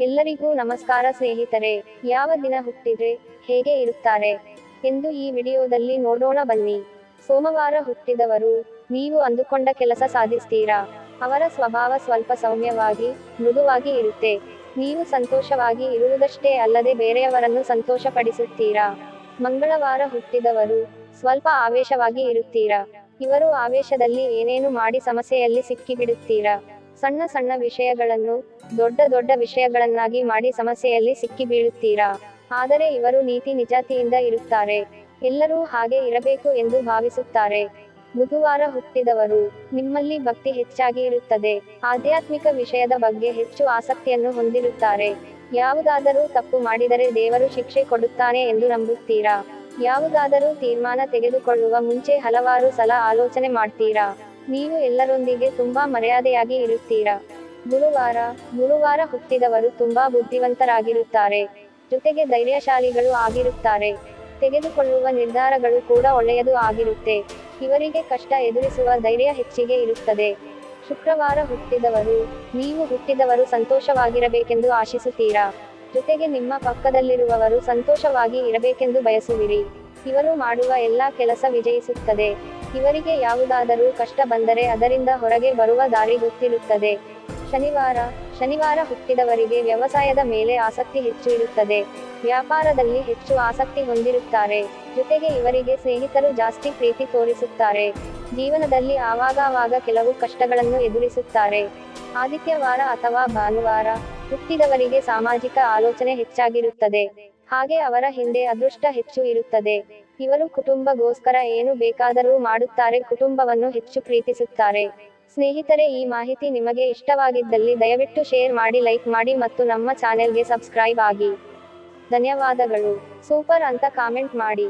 ಎಲ್ಲರಿಗೂ ನಮಸ್ಕಾರ ಸ್ನೇಹಿತರೆ. ಯಾವ ದಿನ ಹುಟ್ಟಿದ್ರೆ ಹೇಗೆ ಇರುತ್ತಾರೆ ಎಂದು ಈ ವಿಡಿಯೋದಲ್ಲಿ ನೋಡೋಣ ಬನ್ನಿ. ಸೋಮವಾರ ಹುಟ್ಟಿದವರು ನೀವು ಅಂದುಕೊಂಡ ಕೆಲಸ ಸಾಧಿಸ್ತೀರಾ? ಅವರ ಸ್ವಭಾವ ಸ್ವಲ್ಪ ಸೌಮ್ಯವಾಗಿ, ಮೃದುವಾಗಿ ಇರುತ್ತೆ. ನೀವು ಸಂತೋಷವಾಗಿ ಇರುವುದಷ್ಟೇ ಅಲ್ಲದೆ ಬೇರೆಯವರನ್ನು ಸಂತೋಷಪಡಿಸುತ್ತೀರಾ? ಮಂಗಳವಾರ ಹುಟ್ಟಿದವರು ಸ್ವಲ್ಪ ಆವೇಶವಾಗಿ ಇರುತ್ತೀರಾ? ಇವರು ಆವೇಶದಲ್ಲಿ ಏನೇನು ಮಾಡಿ ಸಮಸ್ಯೆಯಲ್ಲಿ ಸಿಕ್ಕಿಬಿಡುತ್ತೀರಾ? ಸಣ್ಣ ಸಣ್ಣ ವಿಷಯಗಳನ್ನು, ದೊಡ್ಡ ದೊಡ್ಡ ವಿಷಯಗಳನ್ನಾಗಿ ಮಾಡಿ ಸಮಸ್ಯೆಯಲ್ಲಿ ಸಿಕ್ಕಿ ಬೀಳುತ್ತೀರಾ ಆದರೆ ಇವರು ನೀತಿ ನಿಜಾತಿಯಿಂದ ಇರುತ್ತಾರೆ. ಎಲ್ಲರೂ ಹಾಗೆ ಇರಬೇಕು ಎಂದು ಭಾವಿಸುತ್ತಾರೆ. ಬುಧವಾರ ಹುಟ್ಟಿದವರು, ನಿಮ್ಮಲ್ಲಿ ಭಕ್ತಿ ಹೆಚ್ಚಾಗಿ ಇರುತ್ತದೆ. ಆಧ್ಯಾತ್ಮಿಕ ವಿಷಯದ ಬಗ್ಗೆ ಹೆಚ್ಚು ಆಸಕ್ತಿಯನ್ನು ಹೊಂದಿರುತ್ತಾರೆ. ಯಾವುದಾದರೂ ತಪ್ಪು ಮಾಡಿದರೆ ದೇವರು ಶಿಕ್ಷೆ ಕೊಡುತ್ತಾನೆ ಎಂದು ನಂಬುತ್ತೀರಾ? ಯಾವುದಾದರೂ ತೀರ್ಮಾನ ತೆಗೆದುಕೊಳ್ಳುವ ಮುಂಚೆ ಹಲವಾರು ಸಲ ಆಲೋಚನೆ ಮಾಡ್ತೀರಾ? ನೀವು ಎಲ್ಲರೊಂದಿಗೆ ತುಂಬಾ ಮರ್ಯಾದೆಯಾಗಿ ಇರುತ್ತೀರಾ? ಗುರುವಾರ ಗುರುವಾರ ಹುಟ್ಟಿದವರು ತುಂಬಾ ಬುದ್ಧಿವಂತರಾಗಿರುತ್ತಾರೆ. ಜೊತೆಗೆ ಧೈರ್ಯಶಾಲಿಗಳು ಆಗಿರುತ್ತಾರೆ. ತೆಗೆದುಕೊಳ್ಳುವ ನಿರ್ಧಾರಗಳು ಕೂಡ ಒಳ್ಳೆಯದು ಆಗಿರುತ್ತೆ. ಇವರಿಗೆ ಕಷ್ಟ ಎದುರಿಸುವ ಧೈರ್ಯ ಹೆಚ್ಚಿಗೆ ಇರುತ್ತದೆ. ಶುಕ್ರವಾರ ಹುಟ್ಟಿದವರು, ನೀವು ಹುಟ್ಟಿದವರು ಸಂತೋಷವಾಗಿರಬೇಕೆಂದು ಆಶಿಸುತ್ತೀರಾ? ಜೊತೆಗೆ ನಿಮ್ಮ ಪಕ್ಕದಲ್ಲಿರುವವರು ಸಂತೋಷವಾಗಿ ಇರಬೇಕೆಂದು ಬಯಸುವಿರಿ. ಇವರು ಮಾಡುವ ಎಲ್ಲಾ ಕೆಲಸ ವಿಜಯಿಸುತ್ತದೆ. ಇವರಿಗೆ ಯಾವುದಾದರೂ ಕಷ್ಟ ಬಂದರೆ ಅದರಿಂದ ಹೊರಗೆ ಬರುವ ದಾರಿ ಗೊತ್ತಿರುತ್ತದೆ ಶನಿವಾರ ಶನಿವಾರ ಹುಟ್ಟಿದವರಿಗೆ ವ್ಯವಸಾಯದ ಮೇಲೆ ಆಸಕ್ತಿ ಹೆಚ್ಚು ಇರುತ್ತದೆ. ವ್ಯಾಪಾರದಲ್ಲಿ ಹೆಚ್ಚು ಆಸಕ್ತಿ ಹೊಂದಿರುತ್ತಾರೆ. ಜೊತೆಗೆ ಇವರಿಗೆ ಸ್ನೇಹಿತರು ಜಾಸ್ತಿ ಪ್ರೀತಿ ತೋರಿಸುತ್ತಾರೆ. ಜೀವನದಲ್ಲಿ ಆವಾಗವಾಗ ಕೆಲವು ಕಷ್ಟಗಳನ್ನು ಎದುರಿಸುತ್ತಾರೆ. ಆದಿತ್ಯವಾರ ಅಥವಾ ಭಾನುವಾರ ಹುಟ್ಟಿದವರಿಗೆ ಸಾಮಾಜಿಕ ಆಲೋಚನೆ ಹೆಚ್ಚಾಗಿರುತ್ತದೆ. ಹಾಗೆ ಅವರ ಹಿಂದೆ ಅದೃಷ್ಟ ಹೆಚ್ಚು ಇರುತ್ತದೆ. ಇವರು ಕುಟುಂಬಗೋಸ್ಕರ ಏನು ಬೇಕಾದರೂ ಮಾಡುತ್ತಾರೆ, ಕುಟುಂಬವನ್ನು ಹೆಚ್ಚು ಪ್ರೀತಿಸುತ್ತಾರೆ. ಸ್ನೇಹಿತರೆ, ಈ ಮಾಹಿತಿ ನಿಮಗೆ ಇಷ್ಟವಾಗಿದ್ದಲ್ಲಿ ದಯವಿಟ್ಟು ಶೇರ್ ಮಾಡಿ, ಲೈಕ್ ಮಾಡಿ ಮತ್ತು ನಮ್ಮ ಚಾನೆಲ್ಗೆ ಸಬ್ಸ್ಕ್ರೈಬ್ ಆಗಿ. ಧನ್ಯವಾದಗಳು. ಸೂಪರ್ ಅಂತ ಕಾಮೆಂಟ್ ಮಾಡಿ.